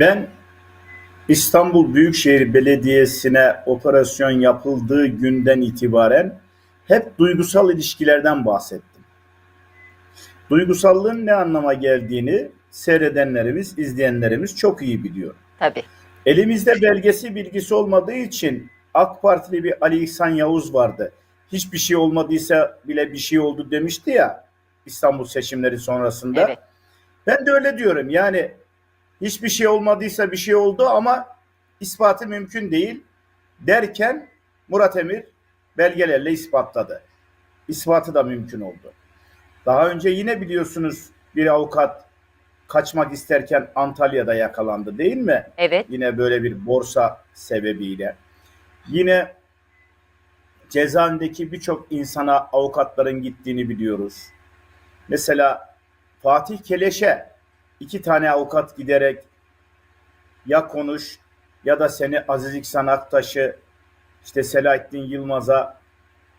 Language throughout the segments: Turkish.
Ben İstanbul Büyükşehir Belediyesi'ne operasyon yapıldığı günden itibaren hep duygusal ilişkilerden bahsettim. Duygusallığın ne anlama geldiğini seyredenlerimiz, izleyenlerimiz çok iyi biliyor. Tabii. Elimizde belgesi bilgisi olmadığı için AK Partili bir Ali İhsan Yavuz vardı. Hiçbir şey olmadıysa bile bir şey oldu demişti ya İstanbul seçimleri sonrasında. Evet. Ben de öyle diyorum. Yani hiçbir şey olmadıysa bir şey oldu ama ispatı mümkün değil derken Murat Emir belgelerle ispatladı. İspatı da mümkün oldu. Daha önce yine biliyorsunuz bir avukat kaçmak isterken Antalya'da yakalandı değil mi? Evet. Yine böyle bir borsa sebebiyle. Yine cezaevindeki birçok insana avukatların gittiğini biliyoruz. Mesela Fatih Keleş'e iki tane avukat giderek ya konuş ya da seni Aziz İhsan Aktaş'ı işte Selahattin Yılmaz'a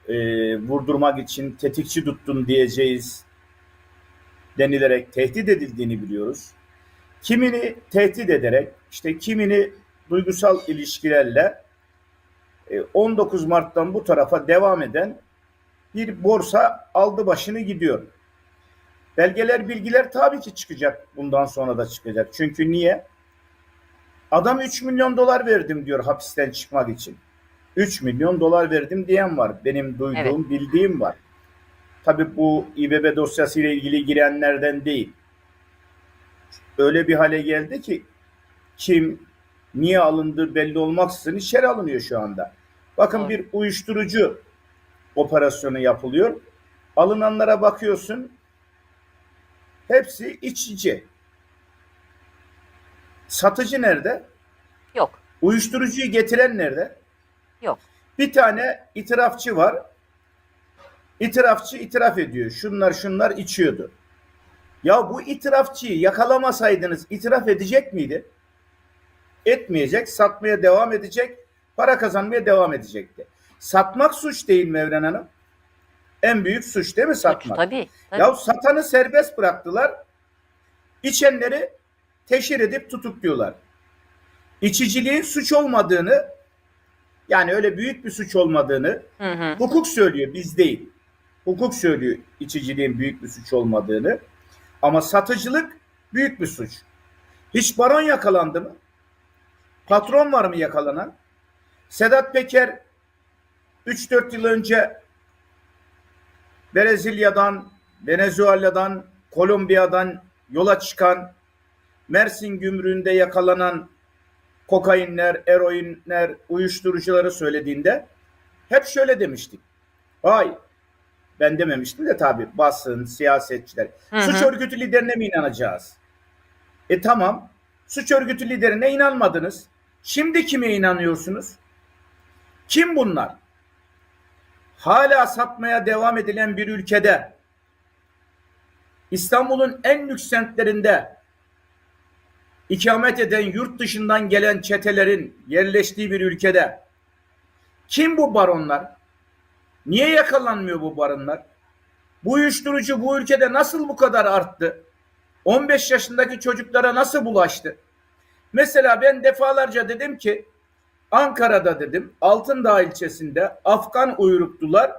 e, vurdurmak için tetikçi tuttun diyeceğiz denilerek tehdit edildiğini biliyoruz. Kimini tehdit ederek işte kimini duygusal ilişkilerle e, 19 Mart'tan bu tarafa devam eden bir borsa aldı başını gidiyor. Belgeler, bilgiler tabii ki çıkacak. Bundan sonra da çıkacak. Çünkü niye? Adam 3 milyon dolar verdim diyor hapisten çıkmak için. 3 milyon dolar verdim diyen var. Benim duyduğum, bildiğim var. Tabii bu İBB dosyası ile ilgili girenlerden değil. Öyle bir hale geldi ki kim niye alındığı belli olmaksızın içeri alınıyor şu anda. Bakın Doğru. bir uyuşturucu operasyonu yapılıyor. Alınanlara bakıyorsun hepsi içici. Satıcı nerede? Yok. Uyuşturucuyu getiren nerede? Yok. Bir tane itirafçı var. İtirafçı itiraf ediyor. Şunlar şunlar içiyordu. Ya bu itirafçıyı yakalamasaydınız itiraf edecek miydi? Etmeyecek, satmaya devam edecek, para kazanmaya devam edecekti. Satmak suç değil mi Evren Hanım? En büyük suç değil mi satmak? tabii. tabii. Ya satanı serbest bıraktılar. İçenleri teşhir edip tutukluyorlar. İçiciliğin suç olmadığını yani öyle büyük bir suç olmadığını Hı hı. hukuk söylüyor biz değil. Hukuk söylüyor içiciliğin büyük bir suç olmadığını. Ama satıcılık büyük bir suç. Hiç baron yakalandı mı? Patron var mı yakalanan? Sedat Peker 3-4 yıl önce Brezilya'dan, Venezuela'dan, Kolombiya'dan yola çıkan Mersin gümrüğünde yakalanan kokainler, eroinler, uyuşturucuları söylediğinde hep şöyle demiştik. Vay ben dememiştim de tabii basın, siyasetçiler. Hı hı. Suç örgütü liderine mi inanacağız? E tamam. Suç örgütü liderine inanmadınız. Şimdi kime inanıyorsunuz? Kim bunlar? Hala satmaya devam edilen bir ülkede İstanbul'un en lüks semtlerinde ikamet eden yurt dışından gelen çetelerin yerleştiği bir ülkede kim bu baronlar? Niye yakalanmıyor bu baronlar? Bu uyuşturucu bu ülkede nasıl bu kadar arttı? 15 yaşındaki çocuklara nasıl bulaştı? Mesela ben defalarca dedim ki Ankara'da dedim Altındağ ilçesinde Afgan uyruklular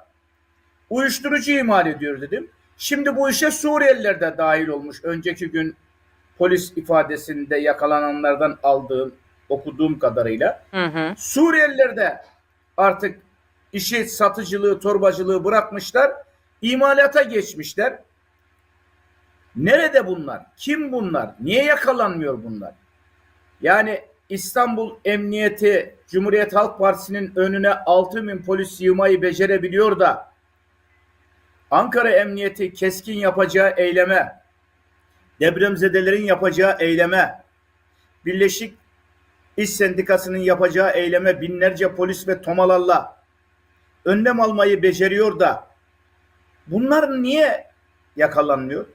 uyuşturucu imal ediyor dedim. Şimdi bu işe Suriyeliler de dahil olmuş. Önceki gün polis ifadesinde yakalananlardan aldığım, okuduğum kadarıyla. Hı hı. Suriyeliler de artık işi satıcılığı, torbacılığı bırakmışlar. imalata geçmişler. Nerede bunlar? Kim bunlar? Niye yakalanmıyor bunlar? Yani İstanbul Emniyeti Cumhuriyet Halk Partisi'nin önüne 6 bin polis yığmayı becerebiliyor da Ankara Emniyeti keskin yapacağı eyleme, depremzedelerin yapacağı eyleme, Birleşik İş Sendikası'nın yapacağı eyleme binlerce polis ve tomalarla önlem almayı beceriyor da bunlar niye yakalanmıyor?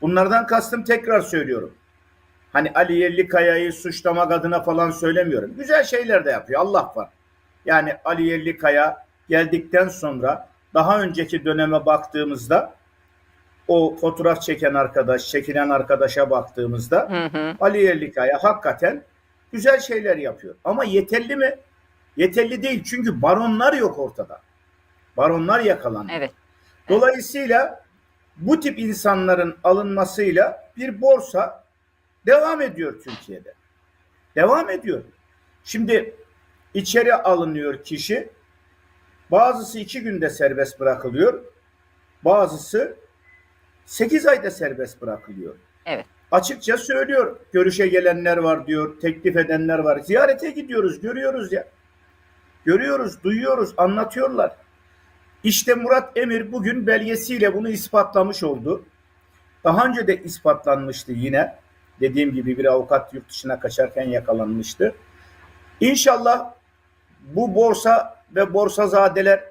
Bunlardan kastım tekrar söylüyorum. Hani Ali Yerlikaya'yı suçlamak adına falan söylemiyorum. Güzel şeyler de yapıyor. Allah var. Yani Ali Yerlikaya geldikten sonra daha önceki döneme baktığımızda o fotoğraf çeken arkadaş, çekilen arkadaşa baktığımızda Hı hı. Ali Yerlikaya hakikaten güzel şeyler yapıyor. Ama yeterli mi? Yeterli değil çünkü baronlar yok ortada. Baronlar yakalandı. Evet. Dolayısıyla bu tip insanların alınmasıyla bir borsa devam ediyor Türkiye'de. Devam ediyor. Şimdi içeri alınıyor kişi. Bazısı iki günde serbest bırakılıyor. Bazısı sekiz ayda serbest bırakılıyor. Evet. Açıkça söylüyor. Görüşe gelenler var diyor. Teklif edenler var. Ziyarete gidiyoruz. Görüyoruz ya. Görüyoruz, duyuyoruz, anlatıyorlar. İşte Murat Emir bugün belgesiyle bunu ispatlamış oldu. Daha önce de ispatlanmıştı yine. Dediğim gibi bir avukat yurt dışına kaçarken yakalanmıştı. İnşallah bu borsa ve borsazadeler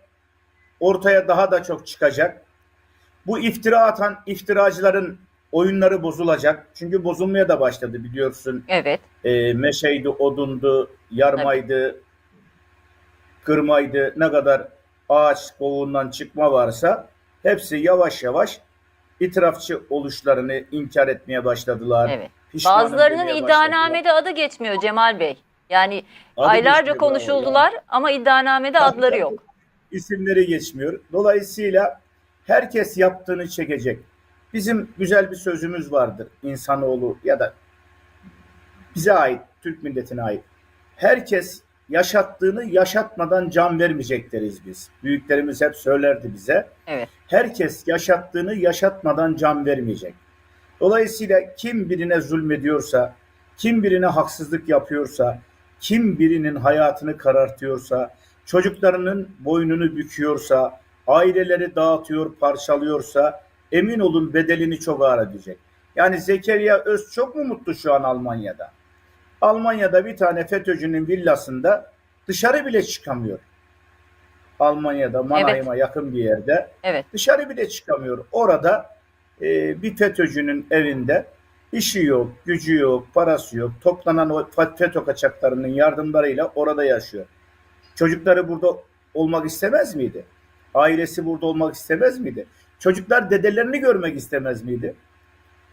ortaya daha da çok çıkacak. Bu iftira atan iftiracıların oyunları bozulacak. Çünkü bozulmaya da başladı biliyorsun. Evet. E, meşeydi, odundu, yarmaydı, kırmaydı, ne kadar ağaç kovuğundan çıkma varsa hepsi yavaş yavaş itirafçı oluşlarını inkar etmeye başladılar. Evet. Pişmanım Bazılarının demeye iddianamede adı geçmiyor Cemal Bey. Yani Adı aylarca konuşuldular ama iddianamede Tabii, adları tabii. yok. isimleri geçmiyor. Dolayısıyla herkes yaptığını çekecek. Bizim güzel bir sözümüz vardır. İnsanoğlu ya da bize ait, Türk milletine ait. Herkes yaşattığını yaşatmadan can vermeyecek deriz biz. Büyüklerimiz hep söylerdi bize. Evet. Herkes yaşattığını yaşatmadan can vermeyecek. Dolayısıyla kim birine zulmediyorsa, kim birine haksızlık yapıyorsa, kim birinin hayatını karartıyorsa, çocuklarının boynunu büküyorsa, aileleri dağıtıyor, parçalıyorsa emin olun bedelini çok ağır ödeyecek. Yani Zekeriya Öz çok mu mutlu şu an Almanya'da? Almanya'da bir tane FETÖ'cünün villasında dışarı bile çıkamıyor. Almanya'da Mannheim'a yakın bir yerde Evet. dışarı bile çıkamıyor. Orada e, bir FETÖ'cünün evinde işi yok, gücü yok, parası yok. Toplanan o FETÖ kaçaklarının yardımlarıyla orada yaşıyor. Çocukları burada olmak istemez miydi? Ailesi burada olmak istemez miydi? Çocuklar dedelerini görmek istemez miydi?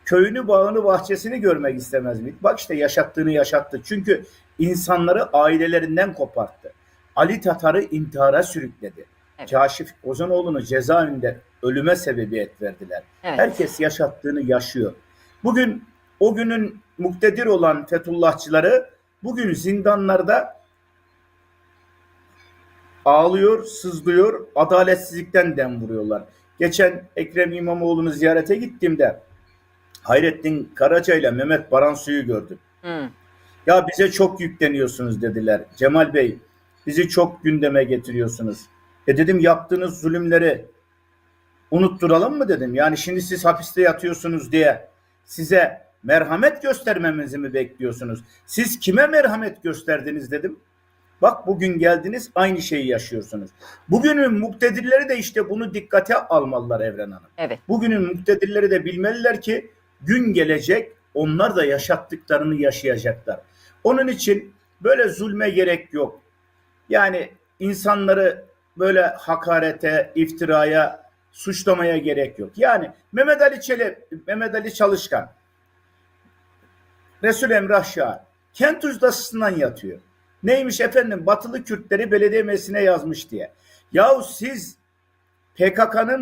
Köyünü, bağını, bahçesini görmek istemez miydi? Bak işte yaşattığını yaşattı. Çünkü insanları ailelerinden koparttı. Ali Tatar'ı intihara sürükledi. Evet. Kaşif Ozanoğlu'nu cezaevinde ölüme sebebiyet verdiler. Evet. Herkes yaşattığını yaşıyor. Bugün o günün muktedir olan Fethullahçıları bugün zindanlarda ağlıyor, sızlıyor, adaletsizlikten dem vuruyorlar. Geçen Ekrem İmamoğlu'nu ziyarete gittiğimde Hayrettin Karaca ile Mehmet Baransu'yu gördüm. Hı. Ya bize çok yükleniyorsunuz dediler. Cemal Bey bizi çok gündeme getiriyorsunuz. E dedim yaptığınız zulümleri unutturalım mı dedim. Yani şimdi siz hapiste yatıyorsunuz diye size merhamet göstermemizi mi bekliyorsunuz? Siz kime merhamet gösterdiniz dedim. Bak bugün geldiniz aynı şeyi yaşıyorsunuz. Bugünün muktedirleri de işte bunu dikkate almalılar Evren Hanım. Evet. Bugünün muktedirleri de bilmeliler ki gün gelecek onlar da yaşattıklarını yaşayacaklar. Onun için böyle zulme gerek yok. Yani insanları böyle hakarete, iftiraya, suçlamaya gerek yok. Yani Mehmet Ali Çelebi, Mehmet Ali Çalışkan, Resul Emrah Şah, kent uzdasından yatıyor. Neymiş efendim batılı Kürtleri belediye meclisine yazmış diye. Yahu siz PKK'nın